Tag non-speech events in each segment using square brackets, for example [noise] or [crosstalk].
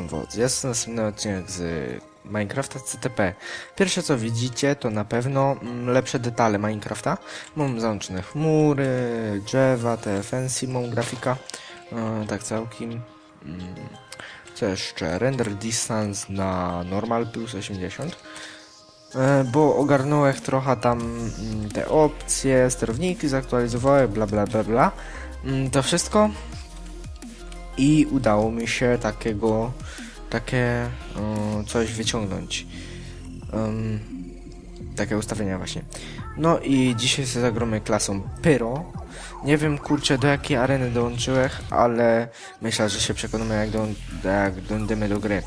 Was. Jest następny odcinek z Minecrafta CTP. Pierwsze co widzicie to na pewno mm, lepsze detale Minecrafta. Mam załączone chmury, drzewa, te fancy mam grafika. E, tak całkiem. Mm, Co jeszcze? Render distance na normal plus 80. E, Bo ogarnąłem trochę tam mm, te opcje, sterowniki zaktualizowałem, bla bla bla bla. To wszystko i udało mi się takiego, takie coś wyciągnąć. Em, takie ustawienia właśnie. No i dzisiaj sobie zagromy klasą Pyro. Nie wiem kurczę do jakiej areny dołączyłem, ale myślę, że się przekonamy jak, do, jak do gry.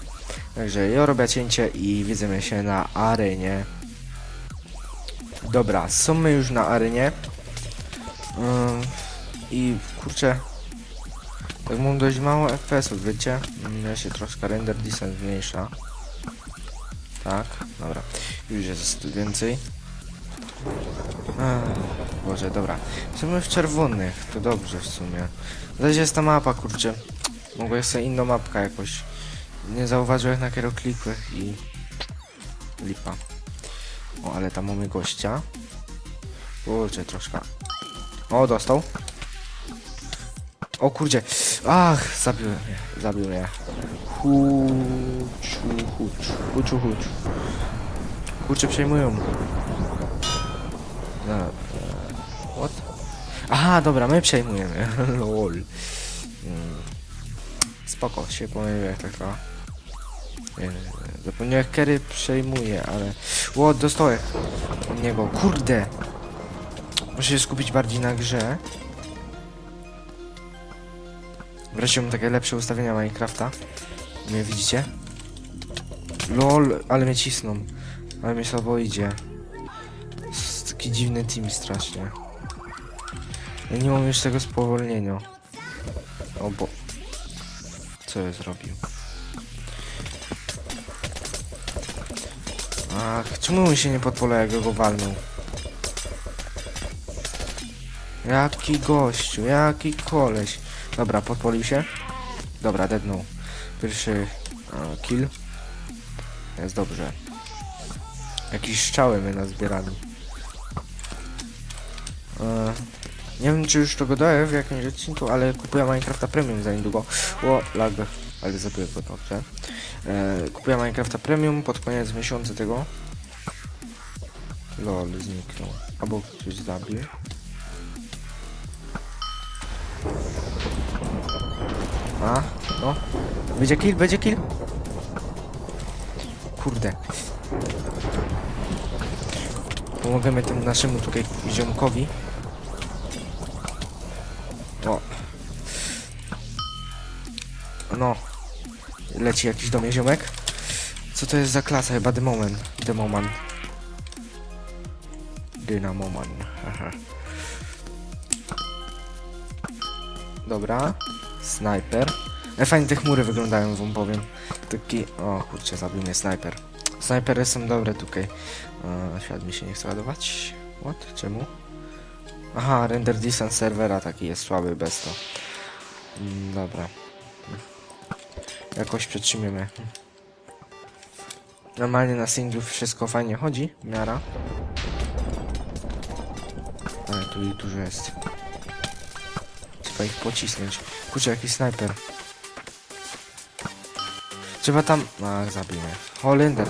Także ja robię cięcie i widzimy się na arenie. Dobra, są my już na arenie. I kurczę, tak mam dość mało FPS-ów, wiecie? Mm, Ja się troszkę render distance zmniejsza. Tak, dobra. Już jest więcej. Ech, Boże, dobra. Jesteśmy w czerwonych, to dobrze w sumie. Zaś jest ta mapa, kurczę. Mogła sobie inną mapkę jakoś. Nie zauważyłem na kieroklikłych i... Lipa. O, ale tam mamy gościa. Kurczę, troszkę. O, dostał. O kurdzie. Ach, zabił mnie. Zabił mnie. Huciu, hucz. Huciu, hucz. Kurczę, przejmują. E, what? Aha, dobra, my przejmujemy. [laughs] Lol. Mm. Spoko, się pomyliłem jak tak nie. Zapomniałem Kerry przejmuje, ale... Ło, dostałem od niego. Kurde! Muszę się skupić bardziej na grze. Mam takie lepsze ustawienia Minecrafta. Nie widzicie? LOL, ale mnie cisną. Ale mnie słabo idzie. Taki dziwny team strasznie. Ja nie mam już tego spowolnienia. O bo... Co ja zrobił? Ach, czemu mi się nie podpala jak go walnął? Jaki gościu, jaki koleś. Dobra, podpolił się. Dobra, deadnął. Pierwszy e, kill. Jest dobrze. Jakieś strzały my nazbierali. E, nie wiem czy już to daję w jakimś odcinku, ale kupuję Minecrafta Premium za niedługo. O, lag, ale zabiłem go dobrze. E, kupuję Minecrafta Premium pod koniec miesiąca tego. Lol, zniknął. Albo ktoś zabił. A, no. Będzie kill, będzie kill. Kurde. Pomogemy temu naszemu tutaj ziomkowi. O. No. Leci jakiś do mnie ziomek. Co to jest za klasa? Chyba Demoman. Demoman. Dynamoman. Haha. Dobra. Snajper. E, fajnie te chmury wyglądają, wam powiem. Taki... O, kurczę, zabił mnie snajper. Snajpery są dobre tutaj. E, świat mi się nie chce ładować. What? Czemu? Aha, render distance serwera taki jest słaby bez to. Mm, dobra. Jakoś przetrzymiemy. Normalnie na singlu wszystko fajnie chodzi, miara. Ale tu ich dużo jest. Trzeba ich pocisnąć. Kurczę, jakiś snajper. Trzeba tam... A, zabiję. Holender.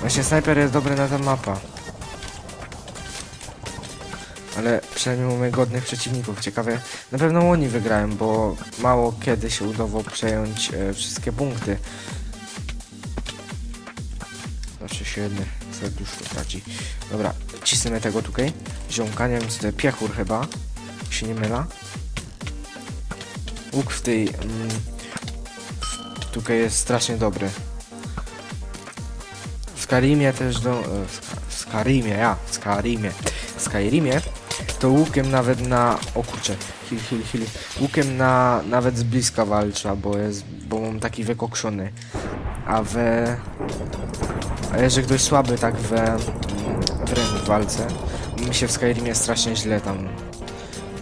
Właśnie snajper jest dobry na tę mapę. Ale przynajmniej mamy godnych przeciwników. Ciekawe, na pewno oni wygrają, bo mało kiedy się udało przejąć e, wszystkie punkty. Zawsze się jedny serduszko traci. Dobra, cisnemy tego tutaj. Ziomka, nie to jest, piechur chyba. Się nie myla. Łuk w tej... Mm, jest strasznie dobry. W Skyrimie też do... e, W Skyrimie, ja, w Skyrimie. W Skyrimie to łukiem nawet na... O kurczę, heal, heal. Łukiem na... nawet z bliska walcza, bo jest... bo mam taki wykokszony. A we... A jeżeli ktoś słaby tak we... wręcz w walce, mi się w Skyrimie strasznie źle tam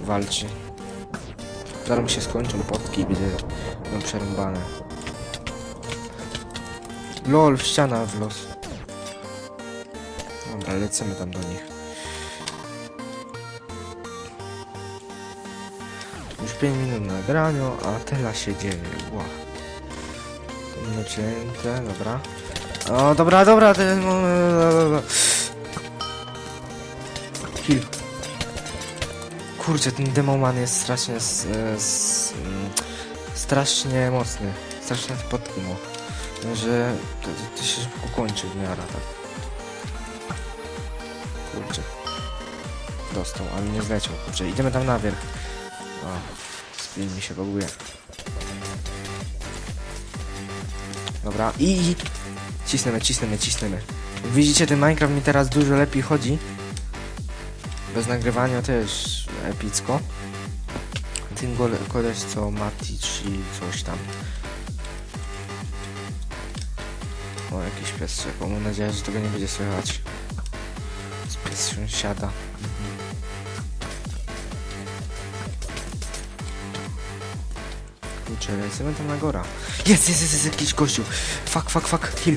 walczy. Zaraz mi się skończą potki i będzie no, przerąbane. LOL, ściana w los. Dobra, lecimy tam do nich. Już 5 minut na graniu, a teraz się dzieje. Mamy przejęte, dobra. O, dobra, dobra, ten... Kill. Kurczę, ten demoman jest strasznie... S, mm, strasznie mocny. Strasznie podknął. Że to, to się szybko kończy w miarę, tak. Kurczę. Dostał, ale nie zleciał. Kurczę, idziemy tam na wierch. O, spin mi się loguje. Dobra, i... Cisnemy, cisnemy, cisnemy. Widzicie, ten Minecraft mi teraz dużo lepiej chodzi. Bez nagrywania też epicko. Ten koleś co Mati czy coś tam. O, jakiś pies czekał. Mam nadzieję, że tego nie będzie słychać. Pies sąsiada. Mhm. Kurczę, lecimy tam na góra. Jest, jest, jest, jest jakiś gościu. Fuck, fuck, fuck, kill.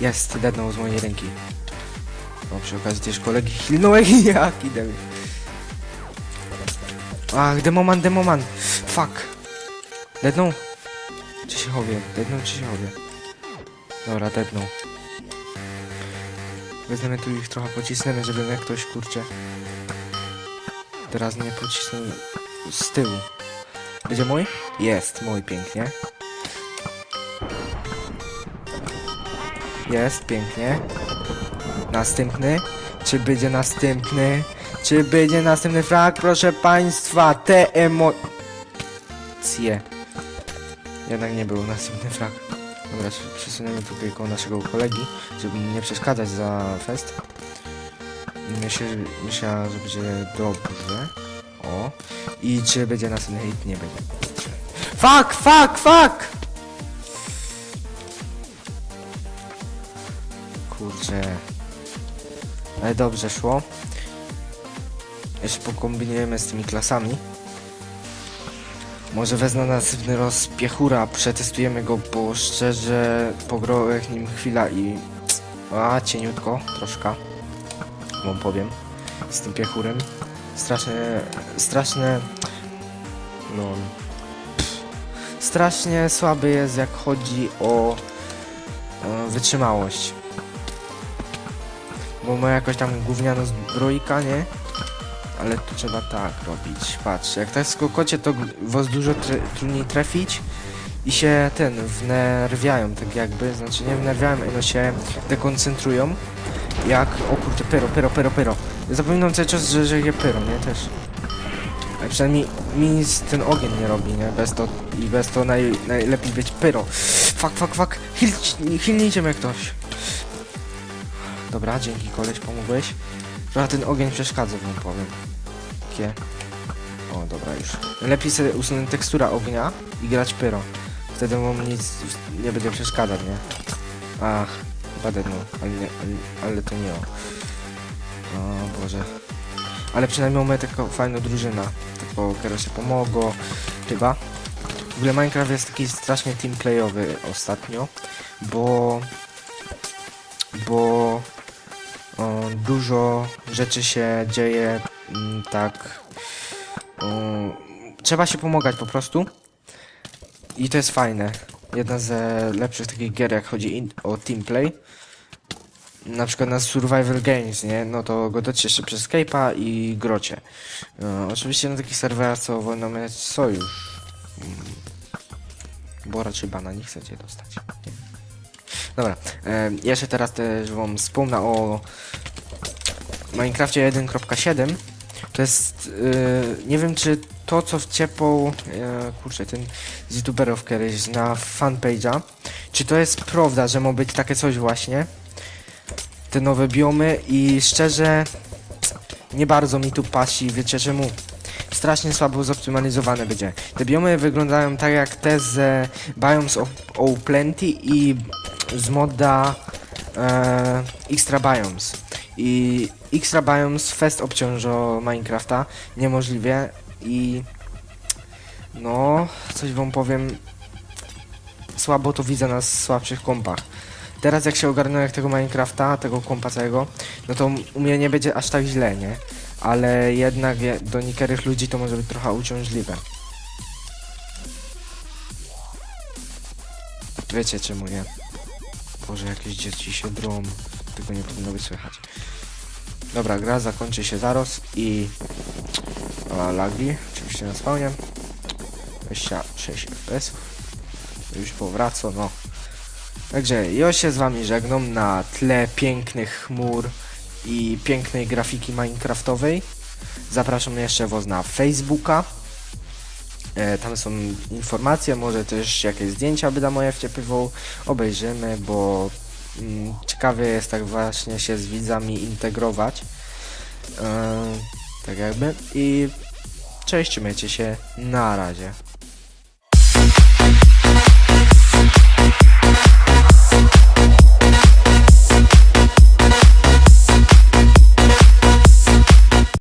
Jest, dednął z mojej ręki. O, przy okazji też kolegi hilnąłem [laughs] jaki debil. Ach, demoman, demoman. Fuck. Dednął? Czy się chowie? Dednął czy się chowie? Dobra, dednął. Wezmę tu ich trochę pocisnemy, żeby mnie ktoś, kurczę... Teraz nie pocisnął z tyłu. Będzie mój? Jest, mój, pięknie. Jest, pięknie. Następny. Czy będzie następny? Czy będzie następny frag? Proszę państwa, te emocje. Jednak nie był następny frag. Dobra, się przesuniemy tutaj koło naszego kolegi, żeby nie przeszkadzać za fest. Myślę, że- myślę, że będzie dobrze. O. I czy będzie następny hit? Nie będzie. Fuck, fuck, fuck! Kurczę. Ale dobrze szło. Jeszcze pokombinujemy z tymi klasami. Może wezmę następny raz piechura, przetestujemy go, bo szczerze pograłem nim chwila i... A, cieniutko, troszkę. Wam powiem. Z tym piechurem. Strasznie... Strasznie... Lol. Pff. Strasznie słaby jest, jak chodzi o... e, wytrzymałość. Bo ma jakoś tam gówniano zbrojka, nie? Ale tu trzeba tak robić. Patrz, jak tak skokocie, to was dużo tre trudniej trafić i się ten, wnerwiają tak jakby, znaczy nie wnerwiają, ale się dekoncentrują. Jak, o kurde, pyro, pyro, pyro, pyro. Zapominam cały czas, że, że je pyro, nie? Też. Ale przynajmniej mi nic ten ogień nie robi, nie? Bez to, i bez to naj, najlepiej być pyro. Fuck, fuck. Heal, healnijcie mnie ktoś. Dobra, dzięki koleś, pomogłeś. Trochę ten ogień przeszkadza, wam powiem. Takie... O, dobra, już. Lepiej sobie usunąć tekstura ognia i grać pyro. Wtedy mu nic nie będzie przeszkadzać, nie? Ach, będę no, ale, nie, ale, ale to nie o. O Boże. Ale przynajmniej mamy taką fajną drużynę. Tylko teraz się pomogło. Chyba. W ogóle Minecraft jest taki strasznie teamplayowy ostatnio, bo... Bo... Dużo rzeczy się dzieje mm, tak. Trzeba się pomagać po prostu. I to jest fajne. Jedna ze lepszych takich gier, jak chodzi o teamplay. Na przykład na Survival Games, nie? No to godacie się przez Skype'a i grocie. E, oczywiście na takich serwerach, co wolno mieć sojusz. Mm, Bo raczej bana nie chcecie dostać. Nie? Dobra, e, jeszcze teraz też wam wspomnę o Minecrafcie 1.7 to jest, yy, nie wiem czy to co wciepał, yy, kurczę, ten z youtuberów kiedyś na fanpage'a, czy to jest prawda, że ma być takie coś właśnie, te nowe biomy i szczerze nie bardzo mi tu pasi, wiecie czemu? Strasznie słabo zoptymalizowane będzie. Te biomy wyglądają tak jak te z Biomes of o Plenty i z moda e, Extra Biomes. I Extra Biomes fest obciążą Minecrafta niemożliwie i no, coś wam powiem słabo to widzę na słabszych kompach. Teraz jak się ogarnę jak tego Minecrafta, tego kompa całego, no to u mnie nie będzie aż tak źle, nie? Ale jednak je- do niektórych ludzi to może być trochę uciążliwe. Wiecie czemu nie? Boże, jakieś dzieci się drą. Tego nie powinno być słychać. Dobra, gra zakończy się zaraz i... A, lagi, oczywiście na spawnie. 26 fps. Już powraca, no. Także ja się z wami żegnam na tle pięknych chmur i pięknej grafiki minecraftowej. Zapraszam jeszcze was na Facebooka. E, tam są informacje, może też jakieś zdjęcia by moje wciepywał. Obejrzymy, bo mm, ciekawie jest tak właśnie się z widzami integrować. E, tak jakby. I cześć, trzymajcie się. Na razie.